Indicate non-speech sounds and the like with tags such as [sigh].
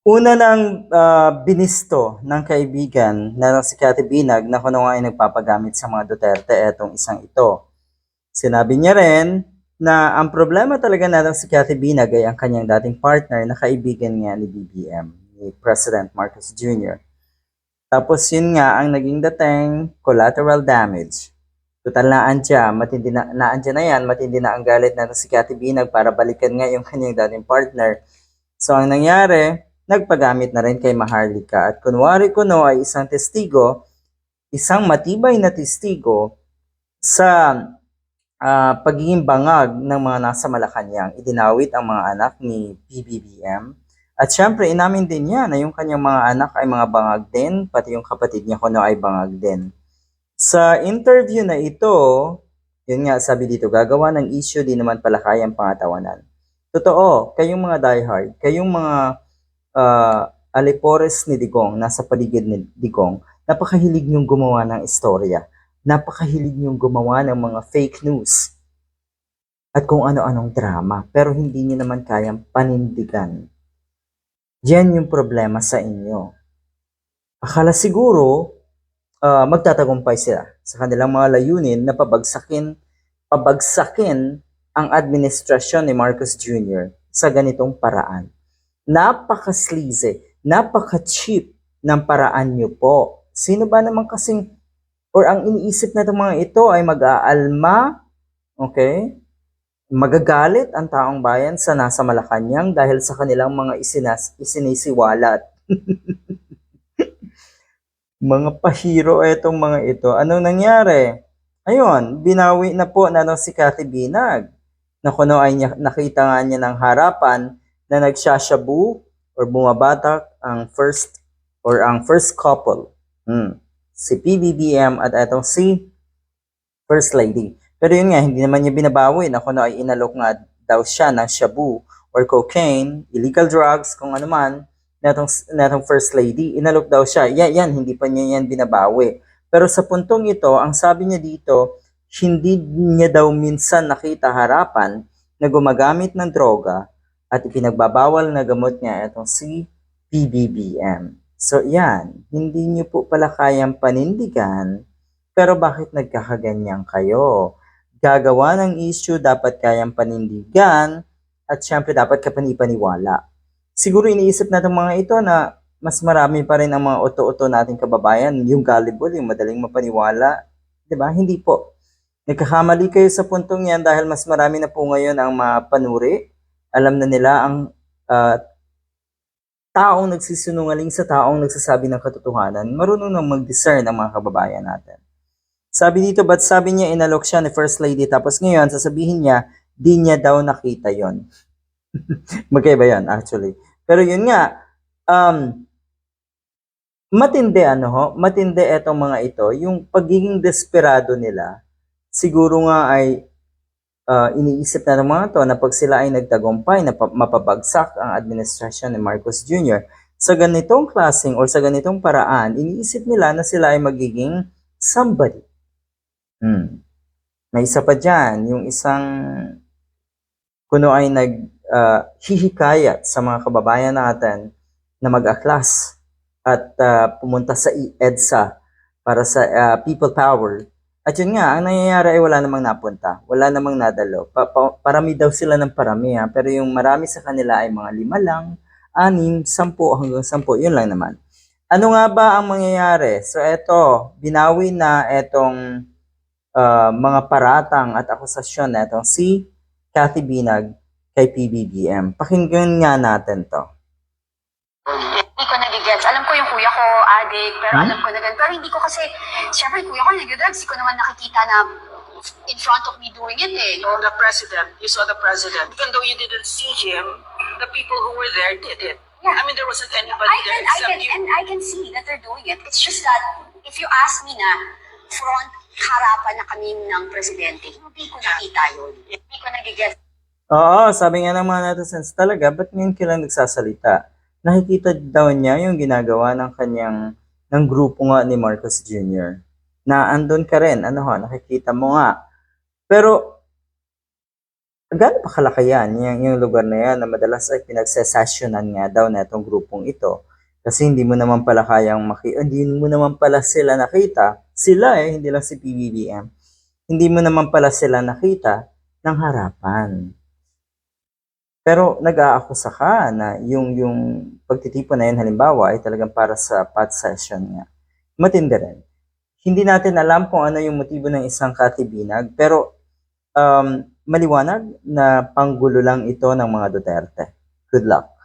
Una ng ah, binisto ng kaibigan na si Cathy Binag na kuno nga ay nagpapagamit sa mga Duterte etong isang ito. Sinabi niya rin na ang problema talaga natin si Cathy Binag ay ang kanyang dating partner na kaibigan niya ni BBM, ni President Marcos Jr. Tapos yun nga ang naging dating collateral damage. Total na andya, matindi na, naandya na yan, matindi na ang galit natin si Cathy Binag para balikan nga yung kanyang dating partner. So ang nangyari, nagpagamit na rin kay Maharlika at kunwari kuno ay isang testigo, isang matibay na testigo sa ah, pagiging bangag ng mga nasa Malacanang. Idinawit ang mga anak ni PBBM. At syempre, inamin din niya na yung kanyang mga anak ay mga bangag din, pati yung kapatid niya kuno ay bangag din. Sa interview na ito, yun nga sabi dito, gagawa ng issue di naman pala kayang pangatawanan. Totoo, kayong mga diehard, kayong mga ah, alipores ni Digong, nasa paligid ni Digong, napakahilig niyong gumawa ng istorya. Napakahilig niyong gumawa ng mga fake news. At kung ano-anong drama, pero hindi niyo naman kayang panindigan. Yan yung problema sa inyo. Akala siguro, ah, magtatagumpay sila sa kanilang mga layunin na pabagsakin, pabagsakin ang administrasyon ni Marcos Jr. sa ganitong paraan napaka-sleazy, napaka-cheap ng paraan nyo po. Sino ba naman kasing, or ang iniisip na mga ito ay mag-aalma, okay? Magagalit ang taong bayan sa nasa Malacanang dahil sa kanilang mga isinas, isinisiwalat. [laughs] mga pahiro etong mga ito. Anong nangyari? Ayun, binawi na po na si Cathy Binag na kuno ay nakita nga niya ng harapan na nagsashabu or bumabatak ang first or ang first couple. Hmm. Si PBBM at itong si First Lady. Pero yun nga, hindi naman niya binabawi na kuno ay inalok nga daw siya ng shabu or cocaine, illegal drugs, kung ano man, natong, natong First Lady, inalok daw siya. Yan, yan, hindi pa niya yan binabawi. Pero sa puntong ito, ang sabi niya dito, hindi niya daw minsan nakita harapan na gumagamit ng droga at ipinagbabawal na gamot niya itong si. So yan, hindi niyo po pala kayang panindigan, pero bakit nagkakaganyan kayo? Gagawa ng issue, dapat kayang panindigan, at syempre dapat kapanipaniwala. Siguro iniisip natin mga ito na mas marami pa rin ang mga oto-oto nating kababayan, yung gullible, yung madaling mapaniwala. 'Di ba? Hindi po. Nagkakamali kayo sa puntong yan dahil mas marami na po ngayon ang mga panuri. Alam na nila ang ah, taong nagsisinungaling sa taong nagsasabi ng katotohanan. Marunong nang mag-discern ang mga kababayan natin. Sabi dito, ba't sabi niya inalok siya ni First Lady tapos ngayon sasabihin niya, di niya daw nakita yon [laughs] Magkaiba yan, actually. Pero yun nga, um, matindi ano ho, matindi etong mga ito, yung pagiging desperado nila, siguro nga ay ah, iniisip na ng mga to na pag sila ay nagtagumpay na pa- mapabagsak ang administrasyon ni Marcos Jr., sa ganitong klaseng or sa ganitong paraan, iniisip nila na sila ay magiging somebody. Hmm. May isa pa dyan, yung isang kuno ay nag ah, hihikayat sa mga kababayan natin na mag-aklas at ah, pumunta sa EDSA para sa ah, people power. At yun nga, ang nangyayari ay wala namang napunta, wala namang nadalo. Pa- pa- parami daw sila ng parami ha, pero yung marami sa kanila ay mga lima lang, anim, sampu hanggang sampu, yun lang naman. Ano nga ba ang mangyayari? So eto, binawi na etong ah, mga paratang at akusasyon na etong si Cathy Binag kay PBBM. Pakinggan nga natin to. Hindi ko nagigets. Alam ko yung kuya addict, pero Hmm? alam ko na ganun. Pero hindi ko kasi, syempre kuya ko nag-drugs, hindi ko naman nakikita na in front of me doing it eh. on the president, you saw the president. Even though you didn't see him, the people who were there did it. Yeah. I mean, there wasn't anybody I there can, I except can, you. and I can see that they're doing it. It's just that, if you ask me na, front harapan na kami ng presidente, hindi ko nakita yun. Hindi ko nagigets. Oo, sabi nga ng mga netizens talaga, ba't ngayon ka lang nagsasalita? Nakikita daw niya yung ginagawa ng kanyang, ng grupo nga ni Marcos Jr. Na andun ka rin, ano ho, nakikita mo nga. Pero, gaano pa kalaki yan, yung, yung lugar na yan na madalas ay pinagsesessionan nga daw na itong grupong ito. Kasi hindi mo naman pala kayang maki, hindi mo naman pala sila nakita, sila eh, hindi lang si PBBM, hindi mo naman pala sila nakita ng harapan. Pero nag-aakusa ka na yung, yung pagtitipon na yun halimbawa ay talagang para sa pot session nga. Matindi rin. Hindi natin alam kung ano yung motibo ng isang katibinag, pero um, maliwanag na panggulo lang ito ng mga Duterte. Good luck.